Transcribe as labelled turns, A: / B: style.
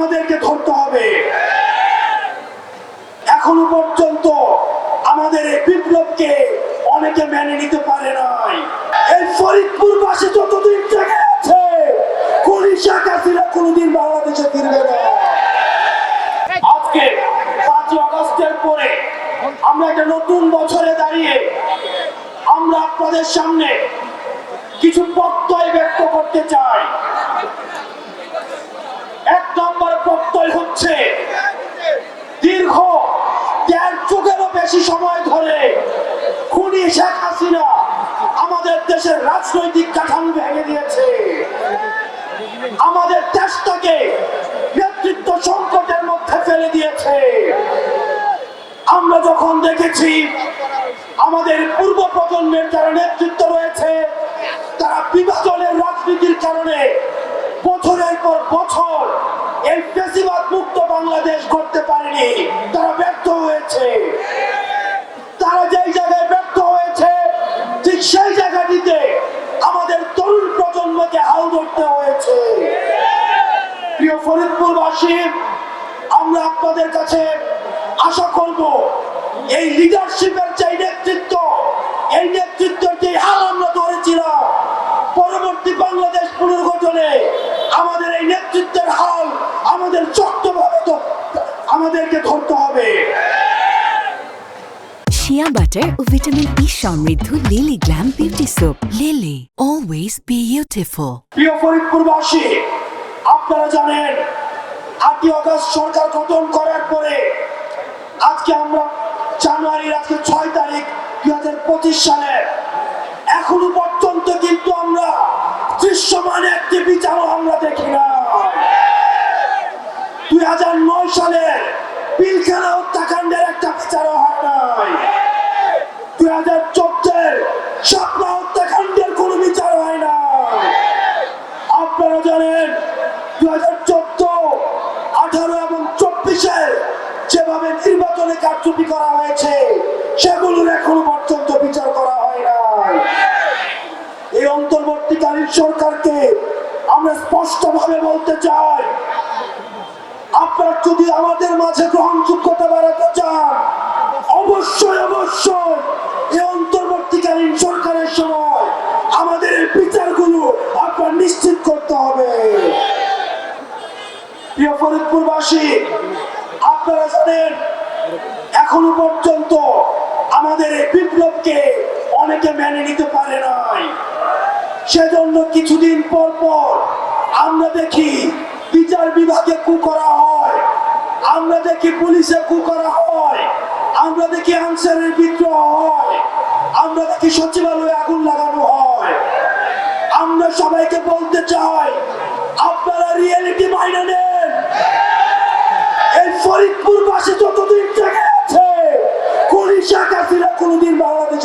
A: আমাদেরকে ধরতে হবে। এখনও পর্যন্ত আমাদের এই বিপ্লবকে অনেকে মেনে নিতে পারে নাই। এই ফরিদপুর বাসে যতদিন থেকে আছে কোন শেখ কোনোদিন কোনদিন বাংলাদেশে ফিরবে না। আজকে পাঁচই আগস্টের পরে আমরা একটা নতুন বছরে দাঁড়িয়ে আমরা আপনাদের সামনে কিছু প্রত্যয় ব্যক্ত করতে চাই। হচ্ছে। দীর্ঘ দেড় যুগেরও বেশি সময় ধরে খুনি শেখ হাসিনা আমাদের দেশের রাজনৈতিক কাঠামো ভেঙে দিয়েছে। আমাদের দেশটাকে নেতৃত্ব সংকটের মধ্যে ফেলে দিয়েছে। আমরা যখন দেখেছি আমাদের পূর্ব প্রজন্মের যারা নেতৃত্ব রয়েছে, তারা বিভাজনের রাজনীতির কারণে বছরের পর বছর এই ফেসিবাদ মুক্ত বাংলাদেশ করতে পারেনি। তারা ব্যর্থ হয়েছে। তারা যেই জায়গায় ব্যর্থ হয়েছে, ঠিক সেই জায়গাটিতে আমাদের তরুণ প্রজন্মকে হাল ধরতে হয়েছে। প্রিয় ফরিদপুরবাসী, আমরা আপনাদের কাছে আশা করব, এই লিডারশিপের যে নেতৃত্ব পরবর্তী বাংলাদেশ পুনর্গঠনে? আমাদের এই নেতৃত্বের হাল আমাদের শক্তভাবে তো- আমাদেরকে ধরতে হবে।
B: শিয়া বাটার ও ভিটামিন ই সমৃদ্ধ Lily glam beauty soap Lily always beautiful
A: প্রিয় ফরিদপুরবাসী আপনারা জানেন আটই অগস্ট সরকার গঠন করার পরে আজকে আমরা জানুয়ারির আজকে ছয় তারিখ দুই হাজার পঁচিশ সালের এখনও পর্যন্ত কিন্তু আমরা দৃশ্যমান একটি বিচারও আমরা দেখি না। দুই হাজার নয় সালের পিলখানা হত্যাকাণ্ডের একটা বিচারও হয় নাই। দুই হাজার চোদ্দের স্বপ্ন হত্যাকাণ্ডের কোনো বিচার হয় না আপনারা জানেন, দুই হাজার চোদ্দ, আঠারো এবং চব্বিশে যেভাবে নির্বাচনে কারচুপি করা হয়েছে অন্তর্বর্তীকালীন সরকারকে আমরা স্পষ্টভাবে বলতে চাই, আপনার যদি আমাদের মাঝে গ্রহণযোগ্যতা বাড়াতে চান, অবশ্যই অবশ্যই এই অন্তর্বর্তীকালীন সরকারের সময় আমাদের এই বিচারগুলো আপনার নিশ্চিত করতে হবে। প্রিয় ফরিদপুরবাসী, আপনারা জানেন, এখনও পর্যন্ত আমাদের এই বিপ্লবকে অনেকে মেনে নিতে পারে কিছুদিন পর পর আমরা দেখি বিচার বিভাগে কু করা হয়। আমরা দেখি পুলিশে কু করা হয়। আমরা দেখি আনসারের বিদ্রোহ হয়। আমরা দেখি সচিবালয়ে আগুন লাগানো হয়। আমরা সবাইকে বলতে চাই, আপনারা রিয়েলিটি মাইনে নেন। এই ফরিদপুর বাসে যতদিন জেগে আছে কোন শাখা ছিল কোনোদিন বাংলাদেশে